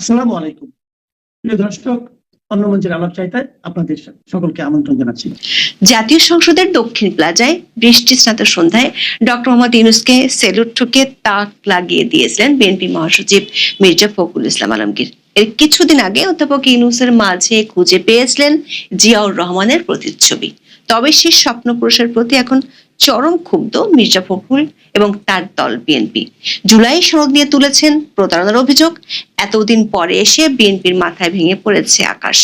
আসসালামু আলাইকুম। প্রিয় দর্শক, অন্য আলাপ চাইতে আপনাদের সকলকে আমন্ত্রণ জানাচ্ছি। জাতীয় সংসদের দক্ষিণ প্লাজায় বৃষ্টি স্নাত সন্ধ্যায় ডক্টর মোহাম্মদ ইউনুসকে সেলুট ঠুকে তাক লাগিয়ে দিয়েছিলেন বিএনপি মহাসচিব মির্জা ফখরুল ইসলাম আলমগীর। এর কিছুদিন আগে অধ্যাপক ইউনুসের মাঝে খুঁজে পেয়েছিলেন জিয়াউর রহমানের প্রতিচ্ছবি। তবে সেই স্বপ্ন পুরুষের প্রতি এখন চরম ক্ষুব্ধ মির্জা ফখরুল এবং তার দল বিএনপি জুলাই সনদ নিয়ে তুলেছেন প্রতারণার অভিযোগ। এতদিন পরে এসে বিএনপির মাথায় ভেঙে পড়েছে আকাশ।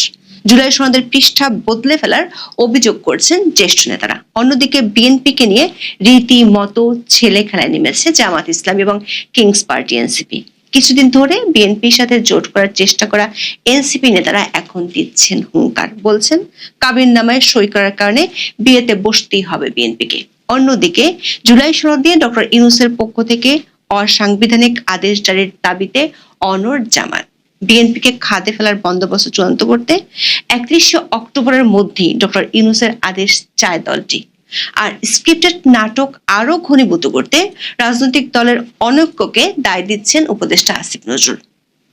জুলাই সনদের পৃষ্ঠা বদলে ফেলার অভিযোগ করছেন জ্যেষ্ঠ নেতারা। অন্যদিকে বিএনপিকে নিয়ে রীতিমতো ছেলে খেলায় নেমেছে জামাত ইসলাম এবং কিংস পার্টি এনসিপি কিছুদিন ধরে বিএনপির সাথে জোট করার চেষ্টা করা এনসিপি নেতারা এখন দিচ্ছেন হুঙ্কার। বলছেন, কাবিন নামায় সই করার কারণে বিয়েতে বসতেই হবে বিএনপিকে অন্যদিকে জুলাই সনদ দিয়ে ডক্টর ইউনুসের পক্ষ থেকে অসাংবিধানিক আদেশ জারির দাবিতে অনর জামাত, বিএনপিকে খাদে ফেলার বন্দোবস্ত চূড়ান্ত করতে একত্রিশে অক্টোবরের মধ্যেই ডক্টর ইউনুসের আদেশ চায় দলটি। আর স্ক্রিপ্টেড নাটক আরও ঘনীভূত করতে রাজনৈতিক দলের অনৈক্যকে দায় দিচ্ছেন উপদেষ্টা আসিফ নজরুল।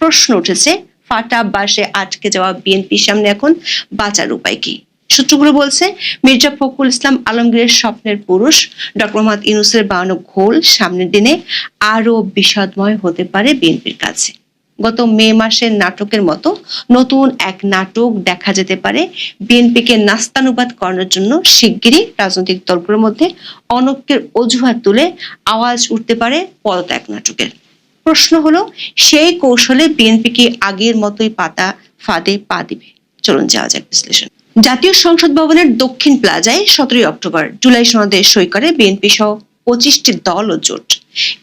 প্রশ্ন উঠেছে, ফাটা বাসে আটকে যাওয়া বিএনপির সামনে এখন বাঁচার উপায় কি? সূত্রগুলো বলছে, মির্জা ফখরুল ইসলাম আলমগীরের স্বপ্নের পুরুষ, ডক্টর মোহাম্মদ ইউনুসের বানানো ঘোল সামনের দিনে আরও বিষাদময় হতে পারে বিএনপির কাছে। গত মে মাসের নাটকের মতো নতুন এক নাটক দেখা যেতে পারে বিএনপিকে নাস্তানুবাদ করানোর জন্য শিগগিরই রাজনৈতিক দলগুলোর মধ্যে অনক্যের অজুহাত তুলে আওয়াজ উঠতে পারে পদত্যাগ নাটকের। প্রশ্ন হলো, সেই কৌশলে বিএনপি কি আগের মতোই পাতা ফাঁদে পা দিবে? চলুন যাওয়া যাক বিশ্লেষণ। জাতীয় সংসদ ভবনের দক্ষিণ প্লাজায় সতেরোই অক্টোবর জুলাই সনদে সই করে বিএনপি সহ পঁচিশটি দল ও জোট।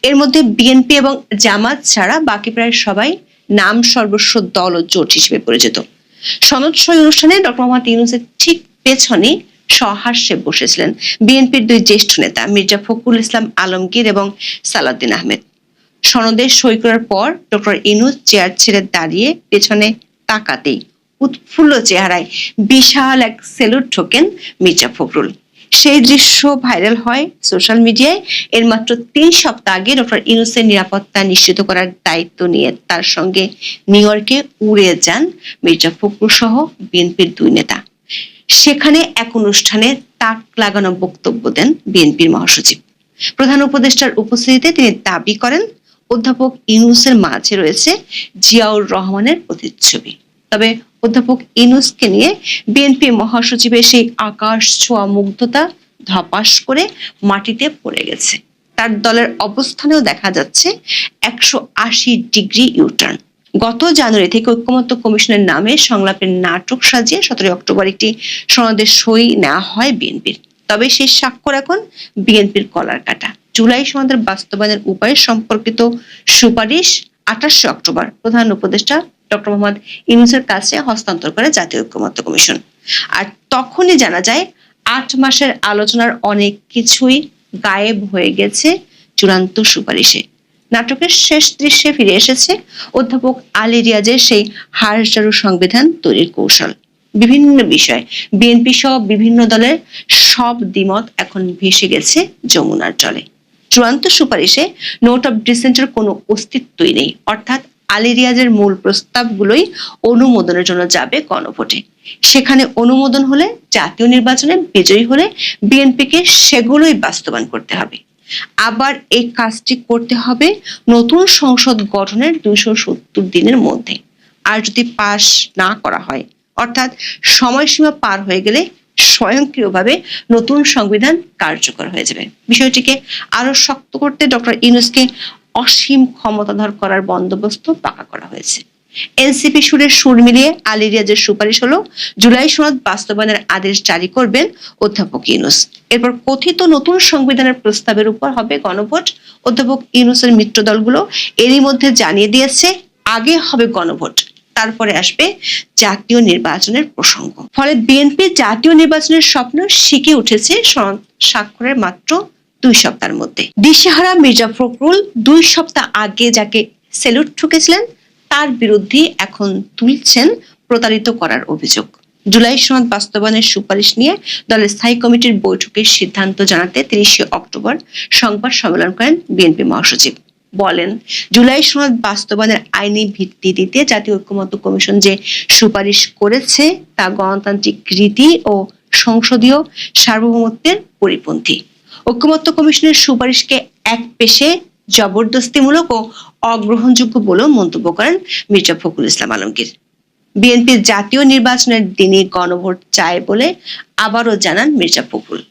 এর মধ্যে বিএনপি এবং জামাত ছাড়া বাকি প্রায় সবাই নাম সর্বস্ব দল ও জোট হিসেবে পরিচিত। সনদ সই অনুষ্ঠানে ডক্টর মোহাম্মদ ইউনুসের ঠিক পেছনে সহাস্যে বসেছিলেন। বিএনপির দুই জ্যেষ্ঠ নেতা মির্জা ফখরুল ইসলাম আলমগীর এবং সালাউদ্দিন আহমেদ। সনদে সই করার পর ডক্টর ইনুস চেয়ার ছেড়ে দাঁড়িয়ে পেছনে তাকাতেই উৎফুল্ল চেহারায় বিশাল এক সেলুট ঠোকেন মির্জা ফখরুল। সেই দৃশ্য ভাইরাল হয় সোশ্যাল মিডিয়ায়। এর মাত্র তিন সপ্তাহ আগে ডক্টর ইনুসের নিরাপত্তা নিশ্চিত করার দায়িত্ব নিয়ে তার সঙ্গে নিউ ইয়র্কে উড়ে যান মির্জা ফখরুল সহ বিএনপির দুই নেতা। সেখানে এক অনুষ্ঠানে তাক লাগানো বক্তব্য দেন বিএনপির মহাসচিব। প্রধান উপদেষ্টার উপস্থিতিতে তিনি দাবি করেন, অধ্যাপক ইউনুসের মাঝে রয়েছে জিয়াউর রহমানের প্রতিচ্ছবি। তবে অধ্যাপক ইনুসকে নিয়ে বিএনপি মহাসচিবের সেই আকাশ ছোঁয়া মুগ্ধতা ধপাস করে মাটিতে পড়ে গেছে। তার দলের অবস্থানেও দেখা যাচ্ছে একশো আশি ডিগ্রি ইউটার্ন। গত জানুয়ারি থেকে ঐক্যমত্য কমিশনের নামে সংলাপের নাটক সাজিয়ে সতেরোই অক্টোবর একটি সনদের সই নেওয়া হয় বিএনপির। তবে সেই স্বাক্ষর এখন বিএনপির কলার কাটা। জুলাই সনদের বাস্তবায়নের উপায় সম্পর্কিত সুপারিশ আঠাশে অক্টোবর প্রধান উপদেষ্টা ডক্টর মোহাম্মদ ইউনুসের কাছে হস্তান্তর করে জাতীয় ঐক্যমত্য কমিশন। আর তখনই জানা যায়, আট মাসের আলোচনার অনেক কিছুই গায়েব হয়ে গেছে চূড়ান্ত সুপারিশে। নাটকের শেষ দৃশ্যে ফিরে এসেছে অধ্যাপক আলী রিয়াজের সেই হারজারু সংবিধান তৈরির কৌশল। বিভিন্ন বিষয়, বিএনপি সহ বিভিন্ন দলের সব দ্বিমত এখন ভেসে গেছে যমুনার জলে। চূড়ান্ত সুপারিশে নোট অফ ডিসেন্টের কোনো অস্তিত্বই নেই, অর্থাৎ আলী রিয়াজের মূল প্রস্তাবগুলোই অনুমোদনের জন্য যাবে গণভোটে। সেখানে অনুমোদন হলে জাতীয় নির্বাচনে বিজয়ী হলে বিএনপিকে সেগুলোই বাস্তবায়ন করতে হবে। আবার এই কাজটি করতে হবে নতুন সংসদ গঠনের দুইশো সত্তর দিনের মধ্যে। আর যদি পাশ না করা হয়, অর্থাৎ সময়সীমা পার হয়ে গেলে স্বয়ংক্রিয়ভাবে নতুন সংবিধান কার্যকর হয়ে যাবে। বিষয়টিকে আরও শক্ত করতে ডক্টর ইউনুসকে অসীম ক্ষমতাধর করার বন্দোবস্ত পাকা করা হয়েছে। এনসিপি সুরের সুর মিলিয়ে আলী রিয়াজের সুপারিশ হলো, জুলাই সনদ বাস্তবায়নের আদেশ জারি করবেন অধ্যাপক ইউনুস। এরপর কথিত নতুন সংবিধানের প্রস্তাবের উপর হবে গণভোট। অধ্যাপক ইউনুসের মিত্র দলগুলো এরই মধ্যে জানিয়ে দিয়েছে, আগে হবে গণভোট, তারপরে আসবে জাতীয় নির্বাচনের প্রসঙ্গ। ফলে বিএনপি জাতীয় নির্বাচনের স্বপ্ন শিখে উঠেছে স্বাক্ষরের মাত্র দুই সপ্তাহের মধ্যে। দিশেহারা মির্জা ফখরুল দুই সপ্তাহ আগে যাকে সেলুট ঠুকেছিলেন, তার বিরুদ্ধে এখন তুলছেন প্রতারিত করার অভিযোগ। জুলাই সনদ বাস্তবায়নের সুপারিশ নিয়ে দলের স্থায়ী কমিটির বৈঠকের সিদ্ধান্ত জানাতে তিরিশে অক্টোবর সংবাদ সম্মেলন করেন বিএনপি মহাসচিব। বলেন, জুলাই সনদ বাস্তবায়নের আইনি ভিত্তি দিতে জাতীয় ঐক্যমত্য কমিশন যে সুপারিশ করেছে, তা গণতান্ত্রিক রীতি ও সংসদীয় সার্বভৌমত্বের পরিপন্থী। ঐক্যমত্য কমিশনের সুপারিশকে এক পেশে জবরদস্তিমূলক ও অগ্রহণযোগ্য বলেও মন্তব্য করেন মির্জা ফখরুল ইসলাম আলমগীর। বিএনপির জাতীয় নির্বাচনের দিনে গণভোট চায় বলে আবারও জানান মির্জা ফখরুল।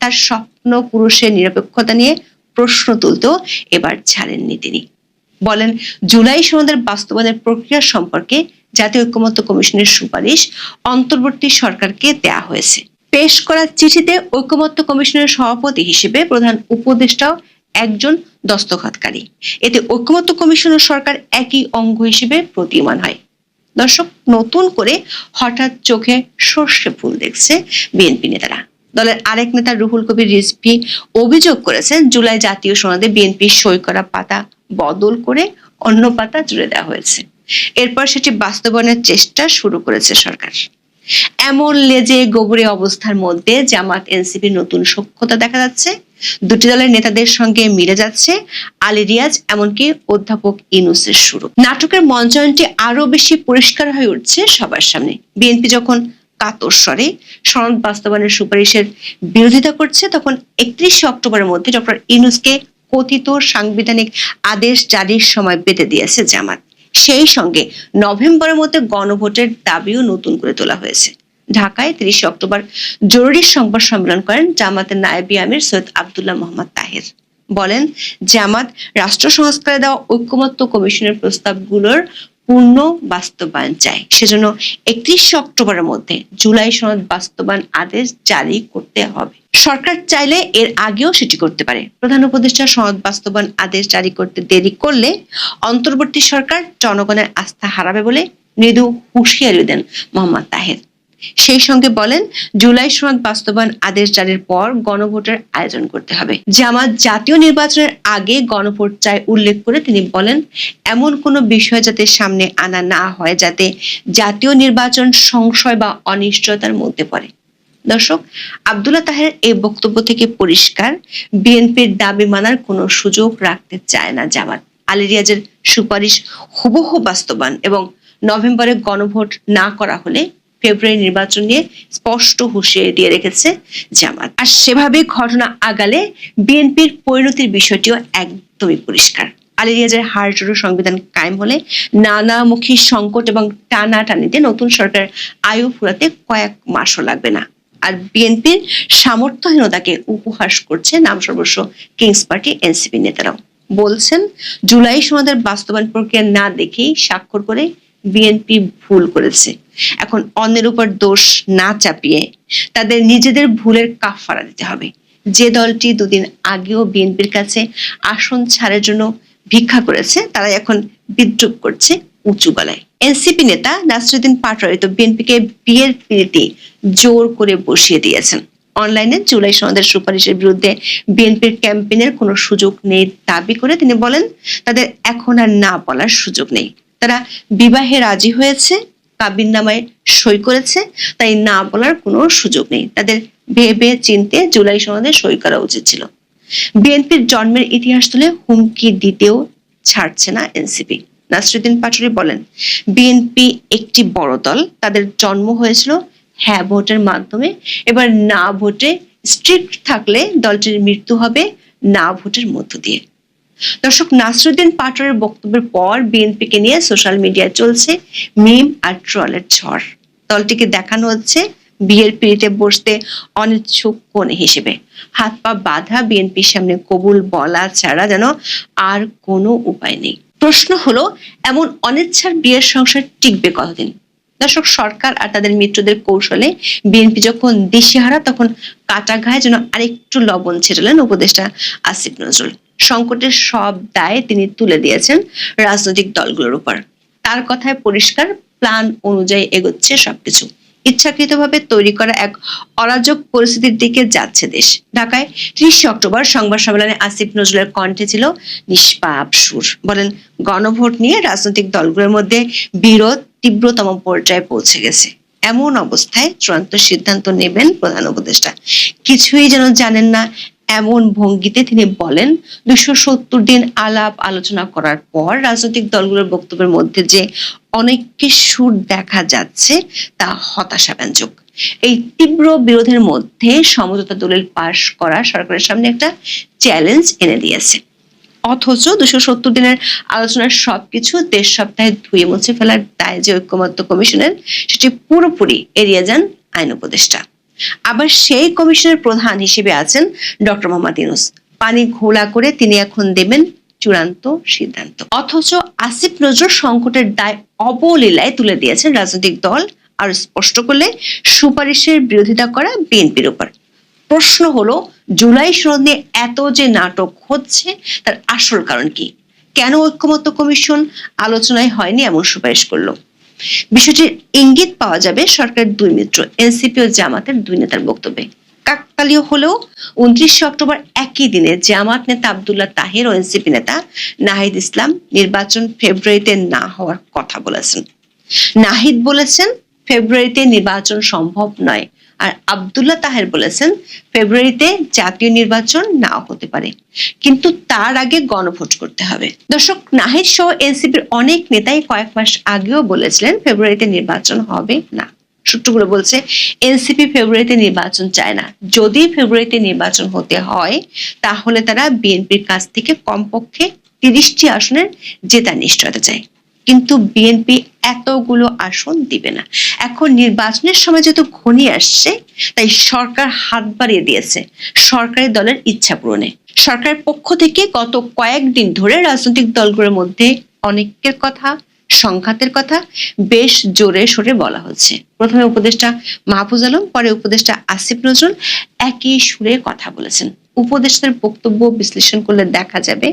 তার স্বপ্ন পুরুষের নিরপেক্ষতা নিয়ে প্রশ্ন তুলতেও এবার ছাড়েননি তিনি। বলেন, জুলাই সনদের বাস্তবায়নের প্রক্রিয়া সম্পর্কে জাতীয় ঐক্যমত্য কমিশনের সুপারিশ অন্তর্বর্তী সরকারকে দেয়া হয়েছে। পেশ করা চিঠিতে ঐক্যমত্য কমিশনের সভাপতি হিসেবে প্রধান উপদেষ্টাও একজন দস্তখতকারী। এতে ঐক্যমত্য কমিশন ও সরকার একই অঙ্গ হিসেবে প্রতীয়মান হয়। দর্শক, নতুন করে হঠাৎ চোখে সর্ষে ফুল দেখছে বিএনপি নেতারা। দলের আরেক নেতা রুহুল কবির রিজভি অভিযোগ করেছেন, জুলাই জাতীয় সনদে বিএনপি সই করা পাতা বদল করে অন্য পাতা জুড়ে দেওয়া হয়েছে। এরপর সেটি বাস্তবায়নের চেষ্টা শুরু করেছে সরকার। এমন লেজে গোবরে অবস্থার মধ্যে জামাত এনসিপি নতুন সক্ষতা দেখা যাচ্ছে। দুটি দলের নেতাদের সঙ্গে মিলে যাচ্ছে আলী রিয়াজ, এমনকি অধ্যাপক ইনুসের শুরু নাটকের মঞ্চায়নটি আরও বেশি পরিষ্কার হয়ে উঠছে সবার সামনে। বিএনপি যখন কাতর স্বরে সনদ বাস্তবায়নের সুপারিশের বিরোধিতা করছে, তখন একত্রিশে অক্টোবরের মধ্যে ডক্টর ইনুসকে কথিত সাংবিধানিক আদেশ জারির সময় বেঁধে দিয়েছে জামাত। সেই সঙ্গে নভেম্বরের মধ্যে গণভোটের দাবিও নতুন করে তোলা হয়েছে। ঢাকায় তিরিশে অক্টোবর জরুরি সংবাদ সম্মেলন করেন জামাতের নায়েবি আমির সৈয়দ আবদুল্লাহ মোহাম্মদ তাহের। বলেন, জামাত রাষ্ট্র সংস্কারে দেওয়া ঐক্যমত্য কমিশনের প্রস্তাবগুলোর পূর্ণ বাস্তবায়ন চায় সেজন্য একত্রিশে অক্টোবরের মধ্যে জুলাই সনদ বাস্তবায়ন আদেশ জারি করতে হবে। সরকার চাইলে এর আগেও সেটি করতে পারে। প্রধান উপদেষ্টা সনদ বাস্তবায়ন আদেশ জারি করতে দেরি করলে অন্তর্বর্তী সরকার জনগণের আস্থা হারাবে বলে মৃদু হুঁশিয়ারি দেন মোহাম্মদ তাহের। সেই সঙ্গে বলেন, জুলাই সনদ বাস্তবায়ন আদেশ জারির পর গণভোটের আয়োজন করতে হবে। জামাত জাতীয় নির্বাচনের আগে গণভোট চায় উল্লেখ করে তিনি বলেন, এমন কোনো বিষয় যাতে সামনে আনা না হয়, যাতে জাতীয় নির্বাচন সংশয় বা অনিশ্চয়তার মধ্যে পড়ে। দর্শক, আব্দুল্লাহ তাহের এই বক্তব্য থেকে পরিষ্কার, বিএনপির দাবি মানার কোনো সুযোগ রাখতে চায় না জামাত। আলী রিয়াজের সুপারিশ হুবহু বাস্তবায়ন এবং নভেম্বরে গণভোট না করা হলে ফেব্রুয়ারি নির্বাচন নিয়ে স্পষ্ট হুঁশিয়ারি দিয়ে রেখেছে জামাত। আর সেভাবে ঘটনা আগালে বিএনপির পরিণতির বিষয়টিও একদমই পরিষ্কার। আলী হার জোড়ো সংবিধান কায়েম হলে নানামুখী সংকট এবং টানাটানিতে নতুন সরকার আয়ু ফুরাতে কয়েক মাসও লাগবে না। আর বিএনপির সামর্থ্যহীনতাকে উপহাস করছে নাম সর্বস্ব কিংস পার্টি এনসিপি নেতারাও। বলছেন, জুলাই সনদের বাস্তবায়ন প্রক্রিয়া না দেখেই স্বাক্ষর করে বিএনপি ভুল করেছে। এখন অন্যের উপর দোষ না চাপিয়ে তাদের নিজেদের ভুলের কাফারা দিতে হবে। যে দলটি দুদিন আগেও বিএনপির কাছে আসন ছাড়ের জন্য ভিক্ষা করেছে তারা এখন বিদ্রুপ করছে উঁচু গলায়। এনসিপি নেতা নাসরুদ্দিন পাটোয়ারি তো বিএনপিকে বিয়ের পিড়িতে জোর করে বসিয়ে দিয়েছেন। অনলাইনে জুলাই সনদের সুপারিশের বিরুদ্ধে বিএনপির ক্যাম্পেইনের কোনো সুযোগ নেই দাবি করে তিনি বলেন, তাদের এখন আর না বলার সুযোগ নেই। তারা বিবাহে রাজি হয়েছে কাবিন নামায় সই করেছে, তাই না বলার কোনো সুযোগ নেই। তাদের ভেবে চিনতে জুলাই সনদে সই করা উচিত ছিল। বিএনপির জন্মের ইতিহাস তুলে হুমকি দিতেও ছাড়ছে না এনসিপি। নাসরুদ্দিন পাটোয়ারি বলেন, বিএনপি একটি বড় দল, তাদের জন্ম হয়েছিল হ্যাঁ ভোটের মাধ্যমে। এবার না ভোটে স্ট্রিক্ট থাকলে দলটির মৃত্যু হবে না ভোটের মধ্য দিয়ে। দর্শক, নাসরুদ্দিন পাটোয়ারির বক্তব্যের পর বিএনপিকে নিয়ে সোশ্যাল মিডিয়ায় চলছে মিম আর ট্রলের ঝড়। দলটিকে দেখানো হচ্ছে বিয়ের পিড়িতে বসতে অনিচ্ছুক কোন হিসেবে। হাত পা বাঁধা বিএনপির সামনে কবুল বলা ছাড়া যেন আর কোনো উপায় নেই। প্রশ্ন হলো, এমন অনিচ্ছার বিয়ের সংসার টিকবে কতদিন? দর্শক, সরকার আর তাদের মিত্রদের কৌশলে বিএনপি যখন দিশেহারা, তখন কাটা ঘায়ে যেন আরেকটু লবণ ছেড়লেন উপদেষ্টা আসিফ নজরুল। সংকটের সব দায় তিনি তুলে দিয়েছেন রাজনৈতিক দলগুলোর উপর। তার কথায় পরিষ্কার, প্ল্যান অনুযায়ী এগোচ্ছে সবকিছু। ইচ্ছাকৃতভাবে তৈরি করা এক অরাজক পরিস্থিতির দিকে যাচ্ছে দেশ। ঢাকায় ত্রিশে অক্টোবর সংবাদ সম্মেলনে আসিফ নজরুলের কণ্ঠে ছিল নিষ্পাপ সুর। বলেন, গণভোট নিয়ে রাজনৈতিক দলগুলোর মধ্যে বিরোধ তীব্রতম পর্যায়ে পৌঁছে গেছে। এমন অবস্থায় চূড়ান্ত সিদ্ধান্ত নেবেন প্রধান উপদেষ্টা। কিছুই যেন জানেন না এমন ভঙ্গিতে তিনি বলেন দুশো সত্তর দিন আলাপ আলোচনা করার পর রাজনৈতিক দলগুলোর বক্তব্যের মধ্যে যে অনেককে সুর দেখা যাচ্ছে, তা হতাশাব্যঞ্জক। এই তীব্র বিরোধের মধ্যে সমঝোতা দলিল পাশ করা সরকারের সামনে একটা চ্যালেঞ্জ এনে দিয়েছে। অথচ দুশো সত্তর দিনের আলোচনার সবকিছু দেড় সপ্তাহে ধুয়ে মুছে ফেলার দায় যে ঐক্যমত্য কমিশনের, সেটি পুরোপুরি এড়িয়ে যান আইন উপদেষ্টা। আবার সেই কমিশনের প্রধান হিসেবে আছেন ডক্টর মোহাম্মদ ইউনুস। পানি ঘোলা করে তিনি এখন দেবেন চূড়ান্ত সিদ্ধান্ত। অথচ আসিফ নজরুল সংকটের দায় অবলীলায় তুলে দিয়েছেন রাজনৈতিক দল আর স্পষ্ট করলে সুপারিশের বিরোধিতা করা বিএনপির উপর। প্রশ্ন হলো, জুলাই সনদ এত যে নাটক হচ্ছে, তার আসল কারণ কি? কেন ঐক্যমত্য কমিশন আলোচনায় হয়নি এমন সুপারিশ করল? বিষয়টির ইঙ্গিত পাওয়া যাবে সরকারের দুই মিত্র, এনসিপি ও জামাতের দুই নেতার বক্তব্যে। কাকতালীয় হলেও উনত্রিশে অক্টোবর একই দিনে জামাত নেতা আবদুল্লাহ তাহের ও এনসিপি নেতা নাহিদ ইসলাম নির্বাচন ফেব্রুয়ারিতে না হওয়ার কথা বলেছেন। নাহিদ বলেছেন, ফেব্রুয়ারিতে নির্বাচন সম্ভব নয়। আর আবদুল্লাহ তাহের বলেছেন, ফেব্রুয়ারিতে জাতীয় নির্বাচন নাও হতে পারে, কিন্তু তার আগে গণভোট করতে হবে। দর্শক, নাহিদ সহ এনসিপির অনেক নেতাই কয়েক মাস আগেও বলেছিলেন ফেব্রুয়ারিতে নির্বাচন হবে না। সূত্রগুলো বলছে, এনসিপি ফেব্রুয়ারিতে নির্বাচন চায় না। যদি ফেব্রুয়ারিতে নির্বাচন হতে হয়, তাহলে তারা বিএনপির কাছ থেকে কমপক্ষে তিরিশটি আসনের জেতার নিশ্চয়তা চায়। কিন্তু বিএনপি এতগুলো আসন দিবে না। এখন নির্বাচনের সময় যেহেতু ঘনিয়ে আসছে, তাই সরকার হাত বাড়িয়ে দিয়েছে। সরকারি দলের ইচ্ছা পূরণে। সরকারের পক্ষ থেকে গত কয়েকদিন ধরে রাজনৈতিক দলগুলোর মধ্যে অনেকের কথা, সংঘাতের কথা বেশ জোরে সোরে বলা হচ্ছে। প্রথমে উপদেষ্টা মাহফুজ আলম, পরে উপদেষ্টা আসিফ নজরুল একই সুরে কথা বলেছেন। উপদেষ্টার বক্তব্য বিশ্লেষণ করলে দেখা যাবে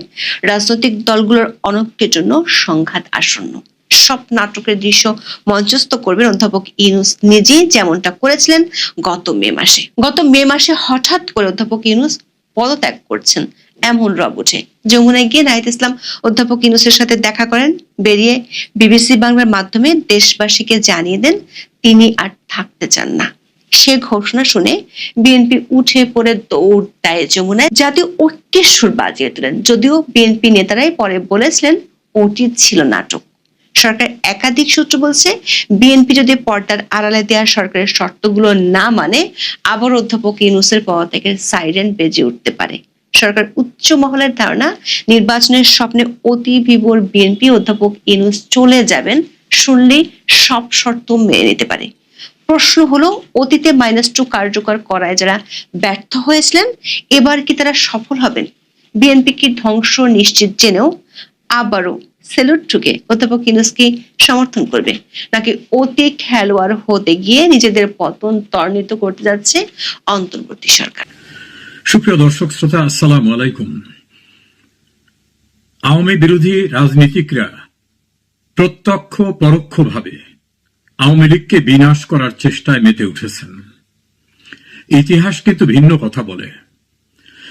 রাজনৈতিক দলগুলোর অনৈক্যের জন্য সংঘাত আসন্ন। সব নাটকের দৃশ্য মঞ্চস্থ করবেন অধ্যাপক ইউনুস নিজেই যেমনটা করেছিলেন গত মে মাসে। গত মে মাসে হঠাৎ করে অধ্যাপক ইউনুস পদত্যাগ করছেন এমন রব উঠে যমুনায় গিয়ে নাহিদ ইসলাম অধ্যাপক ইউনুসের সাথে দেখা করেন, বেরিয়ে বিবিসি বাংলার মাধ্যমে দেশবাসীকে জানিয়ে দেন তিনি আর থাকতে চান না। সে ঘোষণা শুনে বিএনপি উঠে পড়ে দৌড় দেয় যমুনায়। জাতীয় ঐক্যের সুর বাজিয়ে তোলেন। যদিও বিএনপি নেতারাই পরে বলেছিলেন ওটি ছিল নাটক। সরকার একাধিক সূত্র বলছে, বিএনপি যদি পর্দার আড়ালে দেওয়া সরকারের শর্তগুলো না মানে আবার অধ্যাপক ইউনুসের পদত্যাগের সাইরেন বেজে উঠতে পারে। সরকার উচ্চ মহলের ধারণা, নির্বাচনের স্বপ্নে অতি বিবর বিএনপি অধ্যাপক ইউনুস চলে যাবেন, শুনলেই সব শর্ত মেনে নিতে পারে। প্রশ্ন হলো, অতীতে মাইনাস টু কার্যকর করায় যারা ব্যর্থ হয়েছিলেন, এবার কি তারা সফল হবেন? বিএনপি কি ধ্বংস নিশ্চিত জেনেও আবারও সেলুট ঠুকে অধ্যাপক ইউনুসকে সমর্থন করবে। নাকি অতি খেলোয়াড় হতে গিয়ে নিজেদের পতন ত্বরান্বিত করতে যাচ্ছে অন্তর্বর্তী সরকার? সুপ্রিয় দর্শক, শ্রোতা, আসসালাম আলাইকুম। আওয়ামী বিরোধী রাজনীতিকরা প্রত্যক্ষ পরোক্ষভাবে আওয়ামী লীগকে বিনাশ করার চেষ্টায় মেতে উঠেছেন। ইতিহাস কিন্তু ভিন্ন কথা বলে।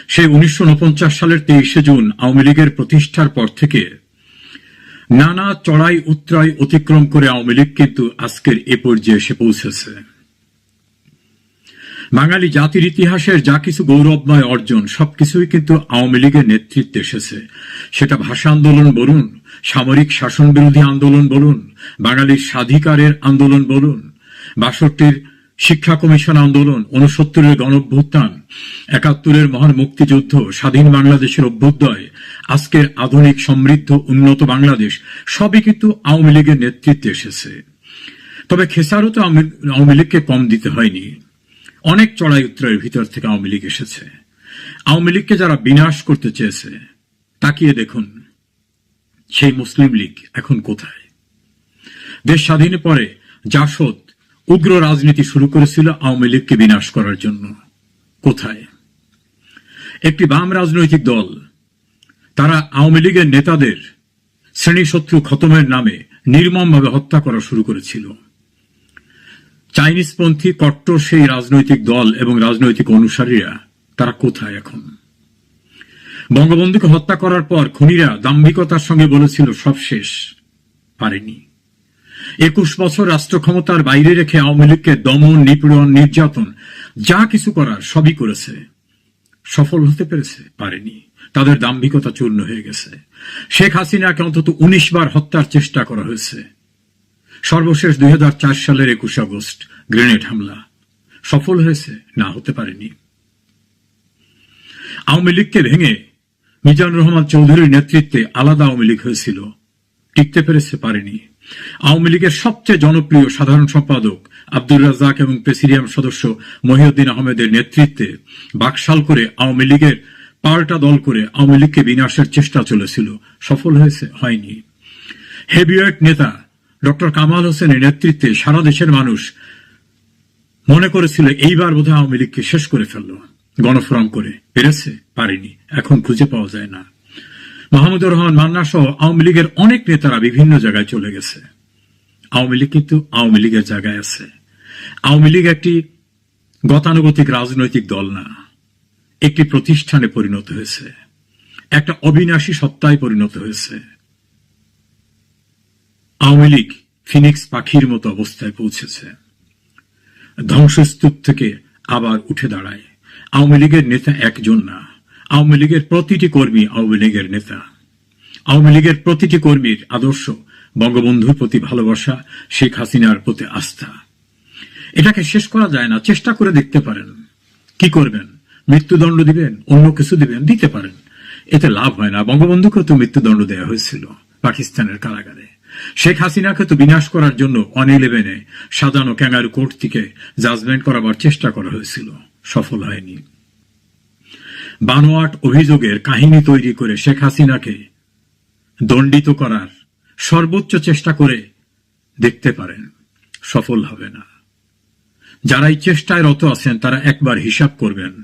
সে উনিশশো উনপঞ্চাশ সালের তেইশে জুন আওয়ামী লীগের প্রতিষ্ঠার পর থেকে নানা চড়াই উত্তরাই অতিক্রম করে আওয়ামী লীগ কিন্তু আজকের এ পর্যায়ে এসে পৌঁছেছে। বাঙালি জাতির ইতিহাসের যা কিছু গৌরবময় অর্জন, সবকিছুই কিন্তু আওয়ামী লীগের নেতৃত্বে এসেছে। সেটা ভাষা আন্দোলন বলুন, সামরিক শাসন বিরোধী আন্দোলন বলুন, বাঙালির স্বাধিকারের আন্দোলন বলুন, বাষট্টির শিক্ষা কমিশন আন্দোলন উনসত্তরের গণভ্যুত্থান একাত্তরের মহান মুক্তিযুদ্ধ, স্বাধীন বাংলাদেশের অভ্যুদয়, আজকের আধুনিক সমৃদ্ধ, উন্নত বাংলাদেশ, সবই কিন্তু আওয়ামী লীগের নেতৃত্বে এসেছে। তবে খেসারও তো আওয়ামী আওয়ামী লীগকে কম দিতে হয়নি। অনেক চড়াই উত্তরের ভিতর থেকে আওয়ামী লীগ এসেছে। আওয়ামী লীগকে যারা বিনাশ করতে চেয়েছে, তাকিয়ে দেখুন, সেই মুসলিম লীগ এখন কোথায়? দেশ স্বাধীনের পরে জাসদ উগ্র রাজনীতি শুরু করেছিল আওয়ামী লীগকে বিনাশ করার জন্য। কোথায়? একটি বাম রাজনৈতিক দল, তারা আওয়ামী লীগের নেতাদের শ্রেণীশত্রু খতমের নামে নির্মমভাবে হত্যা করা শুরু করেছিল। চাইনিজপন্থী কট্টর সেই রাজনৈতিক দল এবং রাজনৈতিক অনুসারীরা, তারা কোথায় এখন? বঙ্গবন্ধুকে হত্যা করার পর খুনিরা দাম্ভিকতার সঙ্গে বলেছিল, সব শেষ, পারেনি। একুশ বছর রাষ্ট্র ক্ষমতার বাইরে রেখে আওয়ামী লীগকে দমন, নিপীড়ন, নির্যাতন, যা কিছু করার সবই করেছে, সফল হতে পেরেছে, পারেনি। তাদের দাম্ভিকতা চূর্ণ হয়ে গেছে। শেখ হাসিনাকে অন্তত উনিশ বার হত্যার চেষ্টা করা হয়েছে। সর্বশেষ দুই হাজার চার সালের একুশ আগস্ট, গ্রেনেড হামলা। সফল হয়েছে, না হতে পারেনি। আওয়ামী লীগকে ভেঙে মিজানুর রহমান চৌধুরীর নেতৃত্বে আলাদা আওয়ামী লীগ হয়েছিল, টিকতে পেরেছে, পারেনি। আওয়ামী লীগের সবচেয়ে জনপ্রিয় সাধারণ সম্পাদক আব্দুর রাজ্জাক এবং প্রেসিডিয়াম সদস্য মহিউদ্দিন আহমেদের নেতৃত্বে বাকশাল করে আওয়ামী লীগের পাল্টা দল করে আওয়ামী লীগকে বিনাশের চেষ্টা চলেছিল, সফল হয়েছে, হয়নি। হেভিওয়েট নেতা ডক্টর কামাল হোসেনের নেতৃত্বে সারা দেশের মানুষ মনে করেছিল, এইবার বোধহয় আওয়ামী লীগকে শেষ করে ফেলল। গণফোরাম করে। পেরেছে? পারেনি। এখন খুঁজে পাওয়া যায় না। মাহমুদুর রহমান মান্না সহ আওয়ামী লীগের অনেক নেতারা বিভিন্ন জায়গায় চলে গেছে। আওয়ামী লীগ কিন্তু আওয়ামী লীগের জায়গায় আছে। আওয়ামী লীগ একটি গতানুগতিক রাজনৈতিক দল না। একটি প্রতিষ্ঠানে পরিণত হয়েছে। একটা অবিনাশী সত্তায় পরিণত হয়েছে। আওয়ামী লীগ ফিনিক্স পাখির মতো অবস্থায় পৌঁছেছে। ধ্বংসস্তূপ থেকে আবার উঠে দাঁড়ায়। আওয়ামী লীগের নেতা একজন না। আওয়ামী লীগের প্রতিটি কর্মী আওয়ামী লীগের নেতা। আওয়ামী লীগের প্রতিটি কর্মীর আদর্শ, বঙ্গবন্ধুর প্রতি ভালোবাসা, শেখ হাসিনার প্রতি আস্থা। এটাকে শেষ করা যায় না, চেষ্টা করে দেখতে পারেন। কি করবেন? মৃত্যুদণ্ড দিবেন, অন্য কিছু দিবেন, দিতে পারেন। এতে লাভ হয় না। বঙ্গবন্ধুকেও তো মৃত্যুদণ্ড দেওয়া হয়েছিল পাকিস্তানের কারাগারে। শেখ হাসিনাকে তো বিনাশ করার জন্য অন ইলেভেনে সাজানো ক্যাঙ্গারু কোর্ট থেকে জাজমেন্ট করাবার চেষ্টা করা হয়েছিল। সফল হয়নি। বানোয়াট অভিযোগের কাহিনী তৈরি করে শেখ হাসিনাকে দণ্ডিত করার সর্বোচ্চ চেষ্টা করে দেখতে পারেন, সফল হবে না। যারা এই চেষ্টায় রত আছেন, তারা একবার হিসাব করবেন,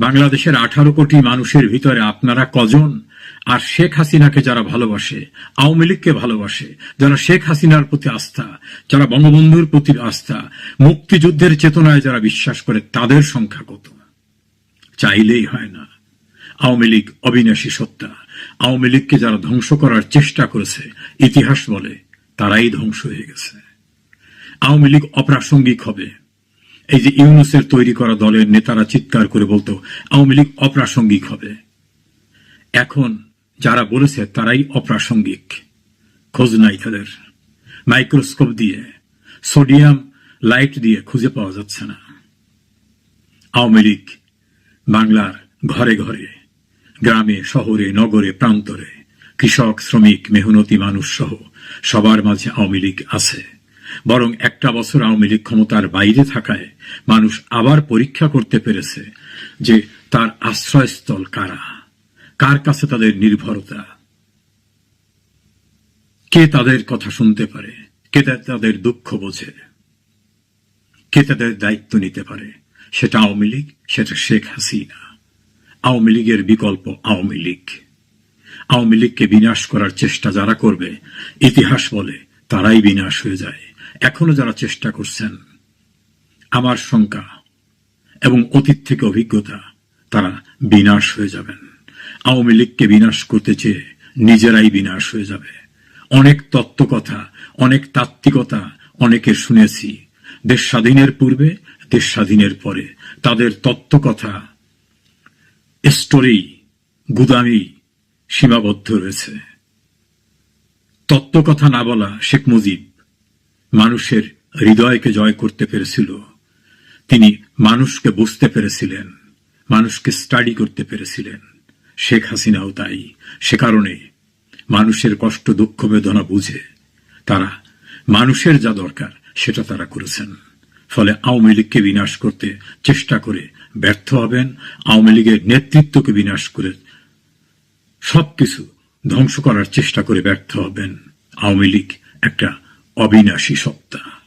বাংলাদেশের আঠারো কোটি মানুষের ভিতরে আপনারা কজন? আর শেখ হাসিনাকে যারা ভালোবাসে, আওয়ামী লীগকে ভালোবাসে যারা শেখ হাসিনার প্রতি আস্থা, যারা বঙ্গবন্ধুর প্রতি আস্থা, মুক্তিযুদ্ধের চেতনায় যারা বিশ্বাস করে, তাদের সংখ্যা কত? চাইলেই হয় না। আওয়ামী লীগ অবিনাশী সত্তা। আওয়ামী লীগকে যারা ধ্বংস করার চেষ্টা করেছে, ইতিহাস বলে, তারাই ধ্বংস হয়ে গেছে। আওয়ামী লীগ অপ্রাসঙ্গিক হবে। এই যে ইউনুসের তৈরি করা দলের নেতারা চিৎকার করে বলতো, আওয়ামী লীগ অপ্রাসঙ্গিক হবে। এখন যারা বলেছে তারাই অপ্রাসঙ্গিক। খোঁজ নাই তাদের। মাইক্রোস্কোপ দিয়ে, সোডিয়াম লাইট দিয়ে খুঁজে পাওয়া যাচ্ছে না। আওয়ামী লীগ বাংলার ঘরে ঘরে, গ্রামে, শহরে, নগরে, প্রান্তরে, কৃষক, শ্রমিক, মেহনতি মানুষ সহ সবার মাঝে আওয়ামী লীগ আছে। বরং একটা বছর আওয়ামী লীগ ক্ষমতার বাইরে থাকায় মানুষ আবার পরীক্ষা করতে পেরেছে যে তার আশ্রয়স্থল কারা। কার কাছে তাদের নির্ভরতা? কে তাদের কথা শুনতে পারে? কে তাদের দুঃখ বোঝে? কে তাদের দায়িত্ব নিতে পারে? সেটা আওয়ামী লীগ, সেটা শেখ হাসিনা। আওয়ামী লীগের বিকল্প আওয়ামী লীগ। আওয়ামী লীগকে বিনাশ করার চেষ্টা যারা করবে, ইতিহাস বলে তারাই বিনাশ হয়ে যায়। এখনও যারা চেষ্টা করছেন, আমার শঙ্কা এবং অতীত থেকে অভিজ্ঞতা, তারা বিনাশ হয়ে যাবেন। আওয়ামী লীগকে বিনাশ করতে চেয়ে নিজেরাই বিনাশ হয়ে যাবে। অনেক তত্ত্বকথা, অনেক তাত্ত্বিকতা অনেকে শুনেছি। দেশ স্বাধীনের পূর্বে, দেশ স্বাধীনের পরে। তাদের তত্ত্বকথা স্টোরি গুদামি সীমাবদ্ধ রয়েছে। তত্ত্বকথা না বলা শেখ মুজিব মানুষের হৃদয়কে জয় করতে পেরেছিল। তিনি মানুষকে বুঝতে পেরেছিলেন, মানুষকে স্টাডি করতে পেরেছিলেন। শেখ হাসিনাও তাই। সে কারণে মানুষের কষ্ট, দুঃখ, বেদনা বুঝে তারা মানুষের যা দরকার সেটা তারা করেছেন। ফলে আওয়ামী লীগকে বিনাশ করতে চেষ্টা করে ব্যর্থ হবেন, আওয়ামী লীগের নেতৃত্বকে বিনাশ করে সবকিছু ধ্বংস করার চেষ্টা করে ব্যর্থ হবেন আওয়ামী লীগ একটা অবিনাশী সত্তা।